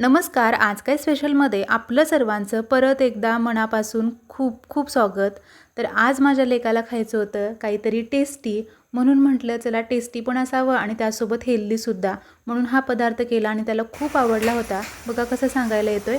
नमस्कार आज काय स्पेशलमध्ये आपलं सर्वांचं परत एकदा मनापासून खूप खूप स्वागत. तर आज माझ्या लेकाला खायचं होतं काहीतरी टेस्टी म्हणून म्हटलं चला टेस्टी पण असावं आणि त्यासोबत हेल्दीसुद्धा म्हणून हा पदार्थ केला आणि त्याला खूप आवडला होता. बघा कसं सांगायला येतोय.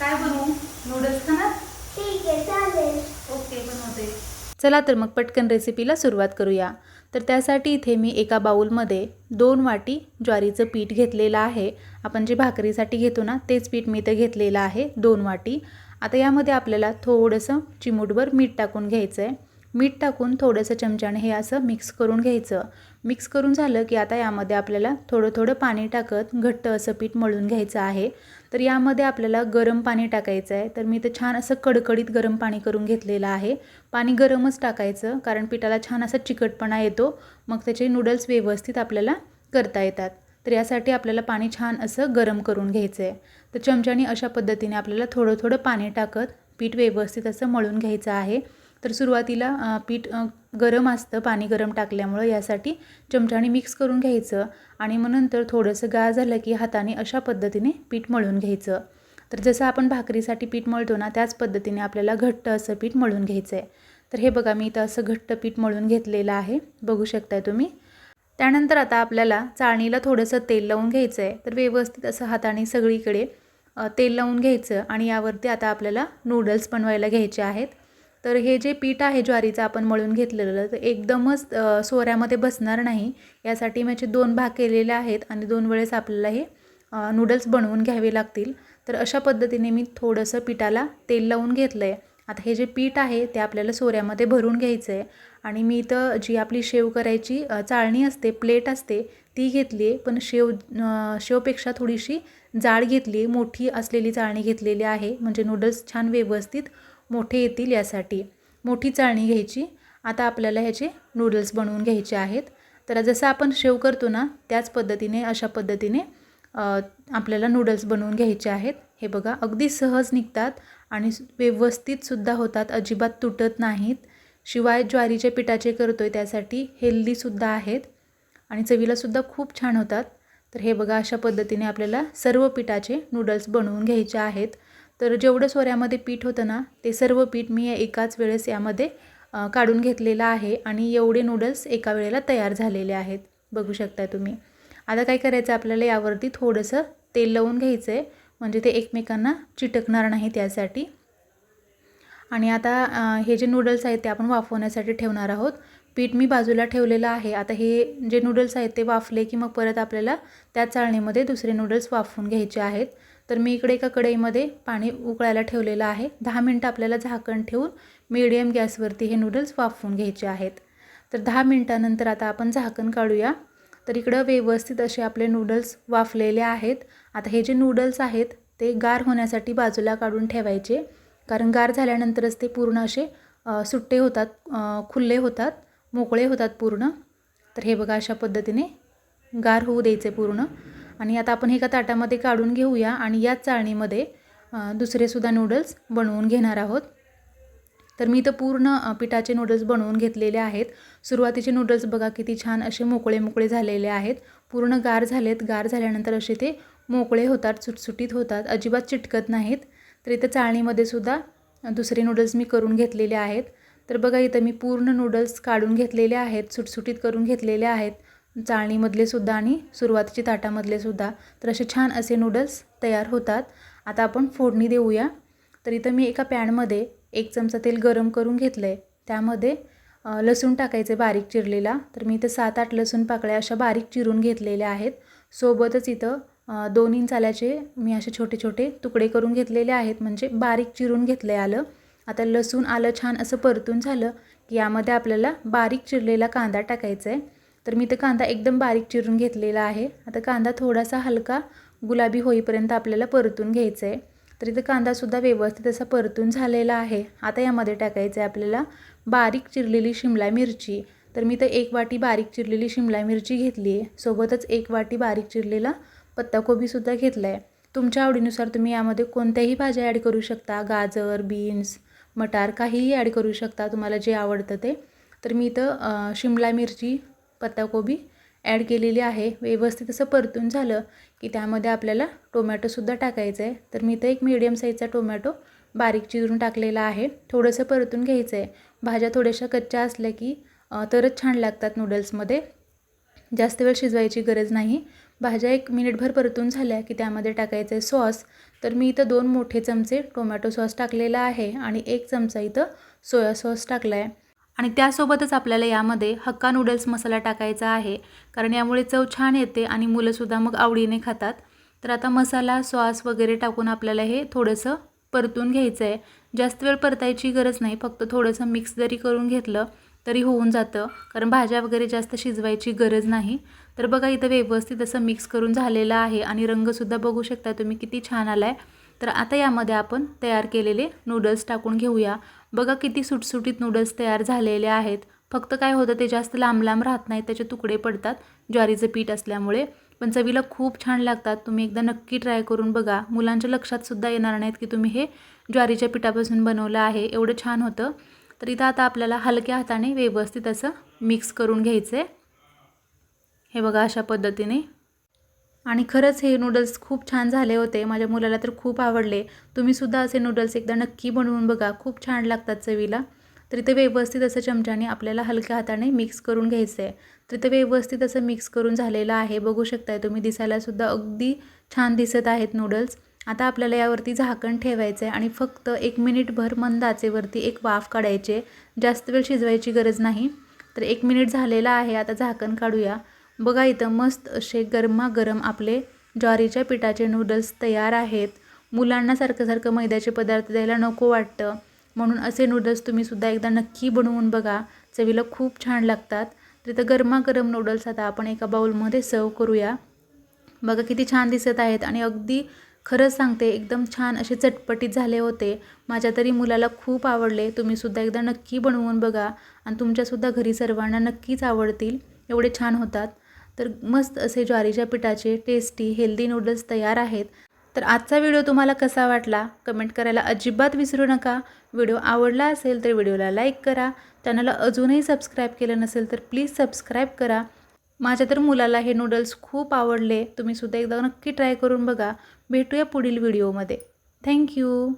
काय बनवू? नूडल्स खाणार ठीक आहे चालेल. ओके बनवते. चला तर मग पटकन रेसिपीला सुरुवात करूया. तर त्यासाठी इथे मी एका बाऊलमध्ये दोन वाटी ज्वारीचं पीठ घेतलेलं आहे. आपण जे भाकरीसाठी घेतो ना तेच पीठ मी इथं घेतलेलं आहे दोन वाटी. आता यामध्ये आपल्याला थोडंसं चिमूटभर मीठ टाकून घ्यायचं आहे मीठ टाकून थोडंसं चमच्याने हे असं मिक्स करून घ्यायचं. मिक्स करून झालं की आता यामध्ये आपल्याला थोडं थोडं पाणी टाकत घट्ट असं पीठ मळून घ्यायचं आहे. तर यामध्ये आपल्याला गरम पाणी टाकायचं आहे. तर मी तर छान असं कडकडीत गरम पाणी करून घेतलेलं आहे. पाणी गरमच टाकायचं कारण पिठाला छान असा चिकटपणा येतो. मग त्याचे नूडल्स व्यवस्थित आपल्याला करता येतात. तर यासाठी आपल्याला पाणी छान असं गरम करून घ्यायचं आहे तर चमच्याने अशा पद्धतीने आपल्याला थोडं थोडं पाणी टाकत पीठ व्यवस्थित असं मळून घ्यायचं आहे. तर सुरुवातीला पीठ गरम असतं पाणी गरम टाकल्यामुळं यासाठी चमच्याने मिक्स करून घ्यायचं आणि मग नंतर थोडंसं गाळ झालं की हाताने अशा पद्धतीने पीठ मळून घ्यायचं. तर जसं आपण भाकरीसाठी पीठ मळतो ना त्याच पद्धतीने आपल्याला घट्ट असं पीठ मळून घ्यायचं आहे तर हे बघा मी इथं असं घट्ट पीठ मळून घेतलेलं आहे. बघू शकताय तुम्ही. त्यानंतर आता आपल्याला चाळणीला थोडंसं तेल लावून घ्यायचं आहे तर व्यवस्थित असं हाताने सगळीकडे तेल लावून घ्यायचं आणि यावरती आता आपल्याला नूडल्स बनवायला घ्यायचे आहेत. तर हे जे पीठ आहे ज्वारीचं आपण मळून घेतलेलं तर एकदमच सोऱ्यामध्ये बसणार नाही. यासाठी माझे दोन भाग केलेले आहेत आणि दोन वेळेस आपल्याला हे नूडल्स बनवून घ्यावे लागतील. तर अशा पद्धतीने मी थोडंसं पिठाला तेल लावून घेतलं आहे आता हे जे पीठ आहे ते आपल्याला सोऱ्यामध्ये भरून घ्यायचं आहे आणि मी इथं जी आपली शेव करायची चाळणी असते प्लेट असते ती घेतली आहे पण शेव शेवपेक्षा थोडीशी जाड घेतली आहे मोठी असलेली चाळणी घेतलेली आहे. म्हणजे नूडल्स छान व्यवस्थित मोठे येतील यासाठी. मोठी चाळणी घ्यायची. आता आपल्याला ह्याचे नूडल्स बनवून घ्यायचे आहेत. तर जसं आपण शेव करतो ना त्याच पद्धतीने अशा पद्धतीने आपल्याला नूडल्स बनवून घ्यायचे आहेत. हे बघा अगदी सहज निघतात आणि व्यवस्थितसुद्धा होतात. अजिबात तुटत नाहीत. शिवाय ज्वारीच्या पिठाचे करतो आहे त्यासाठी हेल्दीसुद्धा आहेत. आणि चवीलासुद्धा खूप छान होतात. तर हे बघा अशा पद्धतीने आपल्याला सर्व पिठाचे नूडल्स बनवून घ्यायचे आहेत. तर जेवढं सोऱ्यामध्ये पीठ होतं ना ते सर्व पीठ मी एकाच वेळेस यामध्ये काढून घेतलेलं आहे आणि एवढे नूडल्स एका वेळेला तयार झालेले आहेत. बघू शकताय तुम्ही. आता काय करायचं आपल्याला यावरती थोडंसं तेल लावून घ्यायचं आहे म्हणजे ते एकमेकांना चिटकणार नाही त्यासाठी. आणि आता हे जे नूडल्स आहेत ते आपण वाफवण्यासाठी ठेवणार आहोत. पीठ मी बाजूला ठेवलेलं आहे. आता हे जे नूडल्स आहेत ते वाफले की मग परत आपल्याला त्या चाळणीमध्ये दुसरे नूडल्स वाफवून घ्यायचे आहेत. तर मी इकडे एका कढईमध्ये पाणी उकळायला ठेवलेलं आहे. दहा मिनटं आपल्याला झाकण ठेवून मीडियम गॅसवरती हे नूडल्स वाफवून घ्यायचे आहेत. तर दहा मिनटानंतर आता आपण झाकण काढूया. तर इकडं व्यवस्थित असे आपले नूडल्स वाफलेले आहेत. आता हे जे नूडल्स आहेत ते गार होण्यासाठी बाजूला काढून ठेवायचे. कारण गार झाल्यानंतरच ते पूर्ण असे सुट्टे होतात खुल्ले होतात मोकळे होतात पूर्ण. तर हे बघा अशा पद्धतीने गार होऊ द्यायचे पूर्ण. आणि आता आपण हे एका ताटामध्ये काढून घेऊया आणि याच चाळणीमध्ये दुसरेसुद्धा नूडल्स बनवून घेणार आहोत. तर मी इथं पूर्ण पिठाचे नूडल्स बनवून घेतलेले आहेत. सुरुवातीचे नूडल्स बघा किती छान असे मोकळे मोकळे झालेले आहेत. पूर्ण गार झालेत. गार झाल्यानंतर असे ते मोकळे होतात सुटसुटीत होतात अजिबात चिटकत नाहीत. तर इथं चाळणीमध्ये सुद्धा दुसरे नूडल्स मी करून घेतलेले आहेत. तर बघा इथं मी पूर्ण नूडल्स काढून घेतलेले आहेत सुटसुटीत करून घेतलेले आहेत. चाळणीमधले सुद्धा आणि सुरुवातीचे ताटामधले सुद्धा तर असे छान असे नूडल्स तयार होतात. आता आपण फोडणी देऊया. तर इथं मी एका पॅनमध्ये एक चमचा तेल गरम करून घेतलं आहे त्यामध्ये लसूण लसूण टाकायचे बारीक चिरलेला. तर मी इथं सात आठ लसूण पाकळ्या अशा बारीक चिरून घेतलेल्या आहेत. सोबतच इथं दोन इंच आल्याचे मी असे छोटे छोटे तुकडे करून घेतलेले आहेत. म्हणजे बारीक चिरून घेतलं आहे आलं. आता लसूण आलं छान असं परतून झालं की यामध्ये आपल्याला बारीक चिरलेला कांदा टाकायचा आहे तर मी तर कांदा एकदम बारीक चिरून घेतलेला आहे. आता कांदा थोडासा हलका गुलाबी होईपर्यंत आपल्याला परतून घ्यायचा आहे तर इथं कांदासुद्धा व्यवस्थित असा परतून झालेला आहे. आता यामध्ये टाकायचं आहे आपल्याला बारीक चिरलेली शिमला मिरची. तर मी तर एक वाटी बारीक चिरलेली शिमला मिरची घेतली आहे. सोबतच एक वाटी बारीक चिरलेला पत्ताकोबीसुद्धा घेतला आहे तुमच्या आवडीनुसार तुम्ही यामध्ये कोणत्याही भाज्या ॲड करू शकता. गाजर बीन्स मटार काहीही ॲड करू शकता. तुम्हाला जे आवडतं ते. तर मी इथं शिमला मिरची पत्ताकोबी ॲड केलेली आहे. व्यवस्थित असं परतून झालं की त्यामध्ये आपल्याला टोमॅटोसुद्धा टाकायचं आहे. तर मी इथं एक मीडियम साईजचा टोमॅटो बारीक चिरून टाकलेला आहे. थोडंसं परतून घ्यायचं आहे भाज्या थोड्याशा कच्च्या असल्या की तरच छान लागतात नूडल्समध्ये जास्त वेळ शिजवायची गरज नाही. भाज्या एक मिनिटभर परतून झाल्या की त्यामध्ये टाकायचं आहे सॉस तर मी इथं दोन मोठे चमचे टोमॅटो सॉस टाकलेला आहे आणि एक चमचा इथं सोया सॉस टाकला आहे आणि त्यासोबतच आपल्याला यामध्ये हक्का नूडल्स मसाला टाकायचा आहे. कारण यामुळे चव छान येते आणि मुलंसुद्धा मग आवडीने खातात. तर आता मसाला सॉस वगैरे टाकून आपल्याला हे थोडंसं परतून घ्यायचं आहे जास्त वेळ परतायची गरज नाही. फक्त थोडंसं मिक्स जरी करून घेतलं तरी होऊन जातं. कारण भाज्या वगैरे जास्त शिजवायची गरज नाही. तर बघा इथं व्यवस्थित असं मिक्स करून झालेलं आहे आणि रंगसुद्धा बघू शकता तुम्ही किती छान आला आहे तर आता यामध्ये आपण तयार केलेले नूडल्स टाकून घेऊया. बघा किती सुटसुटीत नूडल्स तयार झालेले आहेत. फक्त काय होतं ते जास्त लांब लांब राहत नाहीत त्याचे तुकडे पडतात. ज्वारीचं पीठ असल्यामुळे. पण चवीला खूप छान लागतात. तुम्ही एकदा नक्की ट्राय करून बघा. मुलांच्या लक्षात सुद्धा येणार नाहीत की तुम्ही हे ज्वारीच्या पिठापासून बनवलं आहे. एवढं छान होतं. तर इथं आता आपल्याला हलक्या हाताने व्यवस्थित असं मिक्स करून घ्यायचं आहे हे बघा अशा पद्धतीने. आणि खरंच हे नूडल्स खूप छान झाले होते. माझ्या मुलाला तर खूप आवडले. तुम्हीसुद्धा असे नूडल्स एकदा नक्की बनवून बघा. खूप छान लागतात चवीला. तर इथे व्यवस्थित असं चमच्याने आपल्याला हलक्या हाताने मिक्स करून घ्यायचं आहे तर इथे व्यवस्थित असं मिक्स करून झालेलं आहे. बघू शकताय तुम्ही दिसायलासुद्धा अगदी छान दिसत आहेत नूडल्स आता आपल्याला यावरती झाकण ठेवायचं आहे आणि फक्त एक मिनिटभर मंद आचेवरती एक वाफ काढायचे. जास्त वेळ शिजवायची गरज नाही. तर एक मिनिट झालेला आहे. आता झाकण काढूया. बघा इथं मस्त असे गरमागरम आपले ज्वारीच्या पिठाचे नूडल्स तयार आहेत. मुलांना सारखं सारखं मैद्याचे पदार्थ द्यायला नको वाटतं. म्हणून असे नूडल्स तुम्ही सुद्धा एकदा नक्की बनवून बघा. चवीला खूप छान लागतात. तर इथं गरमागरम नूडल्स आता आपण एका बाउलमध्ये सर्व करूया. बघा किती छान दिसत आहेत आणि अगदी खरंच सांगते एकदम छान असे चटपटीत झाले होते. माझ्या तरी मुलाला खूप आवडले. तुम्हीसुद्धा एकदा नक्की बनवून बघा. आणि तुमच्यासुद्धा घरी सर्वांना नक्कीच आवडतील. एवढे छान होतात. तर मस्त असे ज्वारीच्या पिठाचे टेस्टी हेल्दी नूडल्स तयार आहेत. तर आजचा व्हिडिओ तुम्हाला कसा वाटला? कमेंट करायला अजिबात विसरू नका. व्हिडिओ आवडला असेल तर व्हिडिओला लाईक करा. चॅनलला अजूनही सबस्क्राईब केलं नसेल तर प्लीज सबस्क्राईब करा. माझ्या तर मुलाला हे नूडल्स खूप आवडले. तुम्हीसुद्धा एकदा नक्की ट्राय करून बघा. भेटूया पुढील व्हिडिओमध्ये थँक्यू